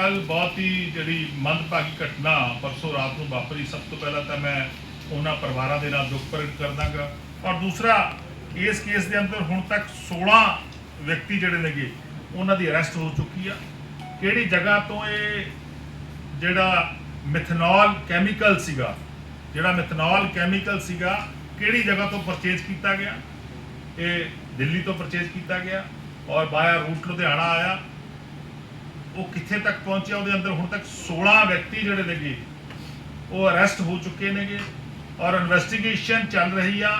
ਕੱਲ ਬਹੁਤ ਹੀ ਜਿਹੜੀ ਮੰਦਭਾਗੀ ਘਟਨਾ ਪਰਸੋਂ ਰਾਤ ਨੂੰ ਵਾਪਰੀ, ਸਭ ਤੋਂ ਪਹਿਲਾਂ ਤਾਂ ਮੈਂ ਉਹਨਾਂ ਪਰਿਵਾਰਾਂ ਦੇ ਨਾਲ ਦੁੱਖ ਪ੍ਰਗਟ ਕਰਦਾਗਾ। ਔਰ ਦੂਸਰਾ, ਇਸ ਕੇਸ ਦੇ ਅੰਦਰ ਹੁਣ ਤੱਕ 16 ਵਿਅਕਤੀ ਜਿਹੜੇ ਨੇਗੇ, ਉਹਨਾਂ ਦੀ ਅਰੈਸਟ ਹੋ ਚੁੱਕੀ ਆ। ਕਿਹੜੀ ਜਗ੍ਹਾ ਤੋਂ ਇਹ ਜਿਹੜਾ ਮਿਥਨੋਲ ਕੈਮੀਕਲ ਸੀਗਾ, ਜਿਹੜਾ ਮਿਥਨੋਲ ਕੈਮੀਕਲ ਸੀਗਾ, ਕਿਹੜੀ ਜਗ੍ਹਾ ਤੋਂ ਪਰਚੇਜ਼ ਕੀਤਾ ਗਿਆ? ਇਹ ਦਿੱਲੀ ਤੋਂ ਪਰਚੇਜ਼ ਕੀਤਾ ਗਿਆ ਔਰ ਬਾਇਆ ਰੂਟ ਲੁਧਿਆਣਾ ਆਇਆ। ਉਹ ਕਿੱਥੇ ਤੱਕ ਪਹੁੰਚਿਆ, ਉਹਦੇ ਅੰਦਰ ਹੁਣ ਤੱਕ 16 ਵਿਅਕਤੀ ਜਿਹੜੇ ਨੇਗੇ, ਉਹ ਅਰੈਸਟ ਹੋ ਚੁੱਕੇ ਨੇਗੇ ਔਰ ਇਨਵੈਸਟੀਗੇਸ਼ਨ ਚੱਲ ਰਹੀ ਆ।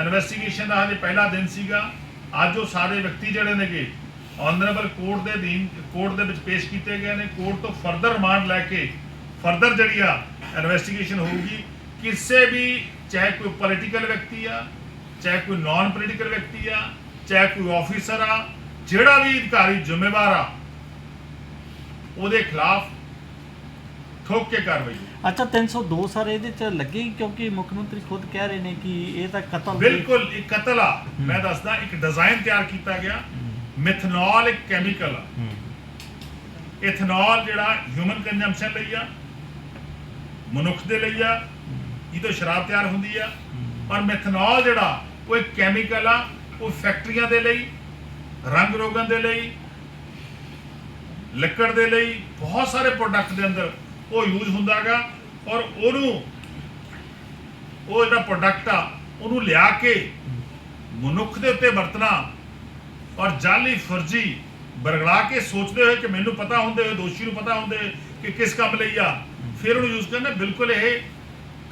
ਇਨਵੈਸਟੀਗੇਸ਼ਨ ਦਾ ਹਜੇ ਪਹਿਲਾ ਦਿਨ ਸੀਗਾ। ਅੱਜ ਉਹ ਸਾਰੇ ਵਿਅਕਤੀ ਜਿਹੜੇ ਨੇਗੇ ਆਨਰੇਬਲ ਕੋਰਟ ਦੇ ਅਧੀਨ ਕੋਰਟ ਦੇ ਵਿੱਚ ਪੇਸ਼ ਕੀਤੇ ਗਏ ਨੇ। ਕੋਰਟ ਤੋਂ ਫਰਦਰ ਰਿਮਾਂਡ ਲੈ ਕੇ ਫਰਦਰ ਜਿਹੜੀ ਆ ਇਨਵੈਸਟੀਗੇਸ਼ਨ ਹੋਊਗੀ। ਕਿਸੇ ਵੀ, ਚਾਹੇ ਕੋਈ ਪੋਲੀਟੀਕਲ ਵਿਅਕਤੀ ਆ, ਚਾਹੇ ਕੋਈ ਨਾਨ ਪੋਲੀਟੀਕਲ ਵਿਅਕਤੀ ਆ, ਚਾਹੇ ਕੋਈ ਆਫੀਸਰ ਆ, ਜਿਹੜਾ ਵੀ ਅਧਿਕਾਰੀ ਜ਼ਿੰਮੇਵਾਰ ਆ ਉਹਦੇ ਖਿਲਾਫ ਠੋਕ ਕੇ ਕਾਰਵਾਈ। ਅੱਛਾ 302 ਸਰ ਇਹਦੇ ਚ ਲੱਗੇ ਕਿਉਂਕਿ ਮੁੱਖ ਮੰਤਰੀ ਖੁਦ ਕਹਿ ਰਹੇ ਨੇ ਕਿ ਇਹ ਤਾਂ ਕਤਲ ਦੀ- ਬਿਲਕੁਲ ਇੱਕ ਕਤਲ ਆ। ਮੈਂ ਦੱਸਦਾ ਇੱਕ ਡਿਜ਼ਾਈਨ ਤਿਆਰ ਕੀਤਾ ਗਿਆ। ਮਿਥਨੋਲ ਇੱਕ ਕੈਮੀਕਲ ਆ। ਹੂੰ। ਇਥਨੋਲ ਜਿਹੜਾ ਹਿਊਮਨ ਕੰਜ਼ੰਪਸ਼ਨ ਲਈ ਆ ਮਨੁੱਖ ਦੇ ਲਈ ਆ ਇਹ ਤੋਂ ਸ਼ਰਾਬ ਤਿਆਰ ਹੁੰਦੀ ਆ। ਪਰ ਮਿਥਨੋਲ ਜਿਹੜਾ ਉਹ ਇੱਕ ਕੈਮੀਕਲ ਆ ਉਹ ਫੈਕਟਰੀਆਂ ਦੇ ਲਈ ਰੰਗ ਰੋਗਨ ਦੇ ਲਈ ਲੱਕੜ ਦੇ ਲਈ ਬਹੁਤ ਸਾਰੇ ਪ੍ਰੋਡਕਟ ਦੇ ਅੰਦਰ ਉਹ ਯੂਜ਼ ਹੁੰਦਾਗਾ ਔਰ ਉਹਨੂੰ ਉਹ ਜਿਹੜਾ ਪ੍ਰੋਡਕਟ ਆ, ਉਹਨੂੰ ਲਿਆ ਕੇ ਮਨੁੱਖ ਦੇ ਉੱਤੇ ਵਰਤਣਾ ਔਰ ਜਾਲੀ ਫਰਜੀ ਬਰਗਲਾ ਕੇ ਸੋਚਦੇ ਹੋਏ ਕਿ ਮੈਨੂੰ ਪਤਾ ਹੁੰਦੇ ਹੋਏ, ਦੋਸ਼ੀ ਨੂੰ ਪਤਾ ਹੁੰਦੇ ਕਿ ਕਿਸ ਕੰਮ ਲਈ ਆ, ਫਿਰ ਉਹਨੂੰ ਯੂਜ਼ ਕਰਨਾ। ਬਿਲਕੁਲ ਇਹ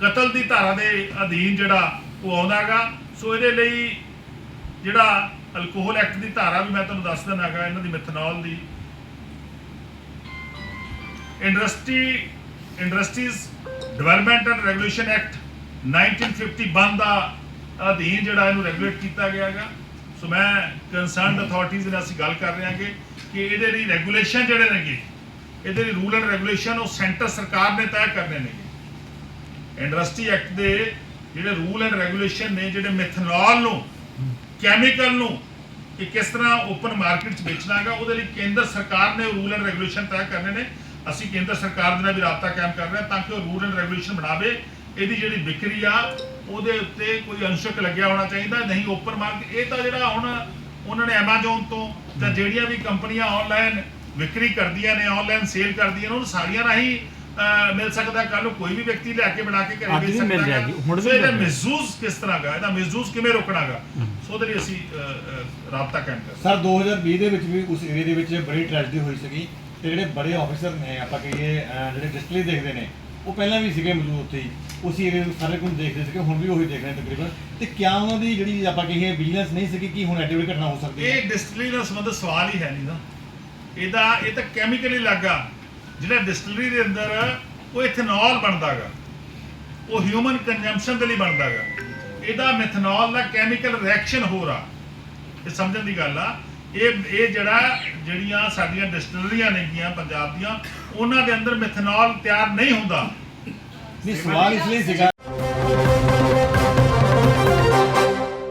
ਕਤਲ ਦੀ ਧਾਰਾ ਦੇ ਅਧੀਨ ਜਿਹੜਾ ਉਹ ਆਉਂਦਾਗਾ। ਸੋ ਇਹਦੇ ਲਈ ਜਿਹੜਾ ਅਲਕੋਹਲ ਐਕਟ ਦੀ ਧਾਰਾ ਵੀ ਮੈਂ ਤੁਹਾਨੂੰ ਦੱਸ ਦਿੰਦਾਗਾ, ਇਹਨਾਂ ਦੀ methanol the industry industries development and regulation act 1951 ਦਾ ਅਧੀਨ ਜਿਹੜਾ ਇਹਨੂੰ ਰੈਗੂਲੇਟ ਕੀਤਾ ਗਿਆ ਹੈਗਾ। ਸੋ ਮੈਂ ਕੰਸਰਨਡ ਅਥਾਰਟੀਜ਼ ਨਾਲ ਅਸੀਂ ਗੱਲ ਕਰ ਰਹੇ ਹਾਂਗੇ ਕਿ ਇਹਦੇ ਲਈ ਰੈਗੂਲੇਸ਼ਨ ਜਿਹੜੇ ਨੇਗੇ ਇਹਦੇ ਲਈ ਰੂਲ ਐਂਡ ਰੈਗੂਲੇਸ਼ਨ ਉਹ ਸੈਂਟਰ ਸਰਕਾਰ ਨੇ ਤੈਅ ਕਰਨੇ ਨੇਗੇ। ਇੰਡਸਟਰੀ ਐਕਟ ਦੇ ਜਿਹੜੇ ਰੂਲ ਐਂਡ ਰੈਗੂਲੇਸ਼ਨ ਨੇ ਜਿਹੜੇ ਮਿਥਨੋਲ ਨੂੰ ਕੈਮੀਕਲ ਨੂੰ ਕਿ ਕਿਸ ਤਰ੍ਹਾਂ ਓਪਨ ਮਾਰਕੀਟ 'ਚ ਵੇਚਣਾ ਹੈਗਾ ਉਹਦੇ ਲਈ ਕੇਂਦਰ ਸਰਕਾਰ ਨੇ ਰੂਲ ਐਂਡ ਰੈਗੂਲੇਸ਼ਨ ਤੈਅ ਕਰਨੇ ਨੇ। ਅਸੀਂ ਕੇਂਦਰ ਸਰਕਾਰ ਦੇ ਨਾਲ ਵੀ ਰਾਬਤਾ ਕਾਇਮ ਕਰ ਰਹੇ ਹਾਂ ਤਾਂ ਕਿ ਉਹ ਰੂਲ ਐਂਡ ਰੈਗੂਲੇਸ਼ਨ ਬਣਾਵੇ। ਇਹਦੀ ਜਿਹੜੀ ਵਿਕਰੀ ਆ ਉਹਦੇ ਉੱਤੇ ਕੋਈ ਅੰਸ਼ਕ ਲੱਗਿਆ ਹੋਣਾ ਚਾਹੀਦਾ ਨਹੀਂ ਓਪਨ ਮਾਰਕੀਟ ਇਹ ਤਾਂ ਜਿਹੜਾ ਹੁਣ ਉਹਨਾਂ ਨੇ Amazon ਤੋਂ ਜਾਂ ਜਿਹੜੀਆਂ ਵੀ ਕੰਪਨੀਆਂ ਆਨਲਾਈਨ ਵਿਕਰੀ ਕਰਦੀਆਂ ਨੇ ਆਨਲਾਈਨ ਸੇਲ ਕਰਦੀਆਂ ਨੇ ਉਹਨੂੰ ਸਾਰੀਆਂ ਰਾਹੀਂ ਮਿਲ ਸਕਦਾ ਕੱਲ ਨੂੰ। ਕੋਈ ਵੀ ਵਿਅਕਤੀ ਲੈ ਕੇ ਬਣਾ ਕੇ ਘਰੇ ਵੇਚ ਸਕਦਾ ਮਿਲ ਹੁਣ ਸੋ ਵੀ ਇਹਦਾ। ਮਿਸਯੂਜ਼ ਕਿਸ ਤਰ੍ਹਾਂ ਦਾ ਇਹਦਾ ਮਿਸਯੂਜ਼ ਕਿਵੇਂ ਰੋਕਣਾਗਾ ਸੋ ਉਹਦੇ ਲਈ ਅਸੀਂ ਰਾਬਤਾ ਕਾਇਮ ਕਰ ਰਹੇ ਹਾਂ। ਸਰ 2020 ਦੇ ਵਿੱਚ ਵੀ ਉਸ ਏਰੀਆ ਦੇ ਵਿੱਚ ਬੜੀ ਟ੍ਰੈਜਡੀ ਹੋਈ ਸੀਗੀ। ਤੇ ਜਿਹੜੇ ਬੜੇ ਆਫੀਸਰ ਨੇ, ਆਪਾਂ ਕਹੀਏ ਜਿਹੜੇ ਡਿਸਪਲੇ ਦੇਖਦੇ ਨੇ, ਉਹ ਪਹਿਲਾਂ ਵੀ ਸੀਗੇ ਮੌਜੂਦ ਉੱਥੇ ਹੀ। ਉਸ ਏਰੀਆ ਨੂੰ ਸਾਰੇ ਕੁਝ ਦੇਖਦੇ ਸੀਗੇ, ਹੁਣ ਵੀ ਉਹੀ ਦੇਖ ਰਹੇ ਤਕਰੀਬਨ। ਤੇ ਕਿਆ ਉਹਨਾਂ ਦੀ ਜਿਹੜੀ ਆਪਾਂ ਕਹੀਏ ਵਿਜੀਲੈਂਸ ਨਹੀਂ ਸੀਗੀ ਕਿ ਹੁਣ ਐਡੀ ਵੱਡੀ ਘਟਨਾ ਹੋ ਸਕਦੀ ਹੈ? ਇਹ ਡਿਸਟਿਲਰੀ ਨਾਲ ਸੰਬੰਧਿਤ ਸਵਾਲ ਹੀ ਹੈ ਨਹੀਂ ਨਾ। ਇਹਦਾ, ਇਹ ਤਾਂ ਕੈਮੀਕਲੀ ਲੱਗਾ ਜਿਹੜਾ ਡਿਸਟਿਲਰੀ ਦੇ ਅੰਦਰ, ਉਹ ਇਥਨੋਲ ਬਣਦਾਗਾ ਉਹ ਹਿਊਮਨ ਕੰਜ਼ੰਪਸ਼ਨ ਦੇ ਲਈ ਬਣਦਾਗਾ ਇਹਦਾ ਮਿਥਨੋਲ ਦਾ ਕੈਮੀਕਲ ਰਿਐਕਸ਼ਨ ਹੋ ਰਹਾ ਇਹ ਸਮਝਣ ਦੀ ਗੱਲ ਆ ਇਹ ਇਹ ਜਿਹੜਾ ਜਿਹੜੀਆਂ ਸਾਡੀਆਂ ਡਿਸਟਿਲਰੀਆਂ ਨੇਗੀਆਂ ਪੰਜਾਬ ਦੀਆਂ, ਉਹਨਾਂ ਦੇ ਅੰਦਰ ਮਿਥਨੋਲ ਤਿਆਰ ਨਹੀਂ ਹੁੰਦਾ। ਨਹੀਂ, ਸਵਾਲ ਇਸ ਲਈ ਸੀਗਾ।